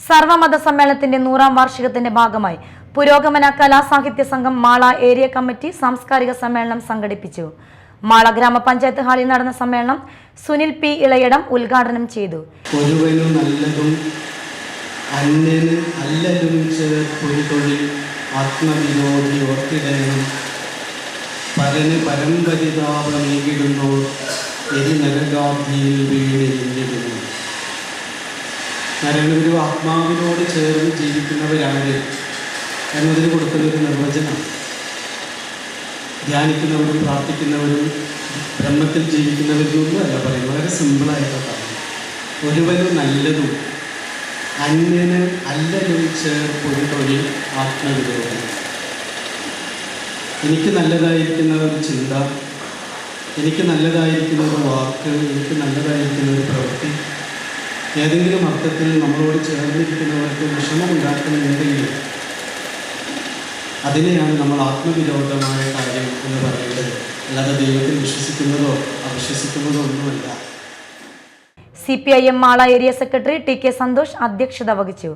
സർവമത സമ്മേളനത്തിന്റെ നൂറാം വാർഷികത്തിന്റെ ഭാഗമായി പുരോഗമന കലാസാഹിത്യ സംഘം മാള ഏരിയ കമ്മിറ്റി സാംസ്കാരിക സമ്മേളനം സംഘടിപ്പിച്ചു. മാള ഗ്രാമപഞ്ചായത്ത് ഹാളിൽ നടന്ന സമ്മേളനം സുനിൽ പി ഇളയടം ഉദ്ഘാടനം ചെയ്തു. ഒരുവനു നല്ലതും അന്യന് അല്ലലും ചേർപ്പൊരു തൊഴിൽ ആത്മവിരോധി ഓർത്തിടയണം പരന് പരമ്പരിതാപമേകിടുന്നു എരി നരകാബ്ധിയിൽ വീണിരുന്നിരുന്നു നരനൊരു ആത്മാവിനോട് ചേർന്ന് ജീവിക്കുന്നവരാണ് എന്നതിന് കൊടുക്കുന്ന ഒരു നിർവചനം. ധ്യാനിക്കുന്നവരും പ്രാർത്ഥിക്കുന്നവരും ബ്രഹ്മത്തിൽ ജീവിക്കുന്നവരും ഒന്നും അല്ല പറയും വളരെ സിമ്പിളായിട്ടാണ് ഒരുവന് നല്ലതും അന്യന് അല്ലതും ചേർപ്പൊരു ആത്മവിരോധം. എനിക്ക് നല്ലതായിരിക്കുന്ന ഒരു ചിന്ത എനിക്ക് നല്ലതായിരിക്കുന്ന ഒരു വാക്ക് എനിക്ക് നല്ലതായിരിക്കുന്ന ഏതെങ്കിലും അർത്ഥത്തിൽ നമ്മളോട് ചേർന്നിരിക്കുന്നവർക്ക് വിഷമമുണ്ടാക്കുന്നുണ്ടെങ്കിൽ അതിനെയാണ് നമ്മൾ ആത്മവിരോധമായ കാര്യം എന്ന് പറയുന്നത്. അല്ലാതെ ദൈവത്തിൽ വിശ്വസിക്കുന്നതോ അവിശ്വസിക്കുന്നതോ ഒന്നുമല്ല. C P I M Mala area secretary T K Santhosh അധ്യക്ഷത വഹിച്ചു.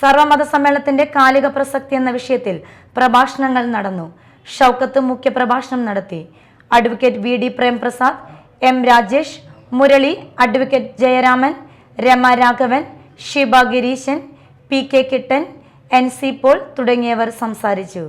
സർവമത സമ്മേളനത്തിന്റെ കാലിക പ്രസക്തി എന്ന വിഷയത്തിൽ പ്രഭാഷണങ്ങൾ നടന്നു. ഷൗക്കത്ത് മുഖ്യപ്രഭാഷണം നടത്തി. Advocate V D Premprasad M Rajesh Murali advocate Jayaraman Rama Raghavan Shiba Gireeshan P K Kittan N C Paul തുടങ്ങിയവർ സംസാരിച്ചു.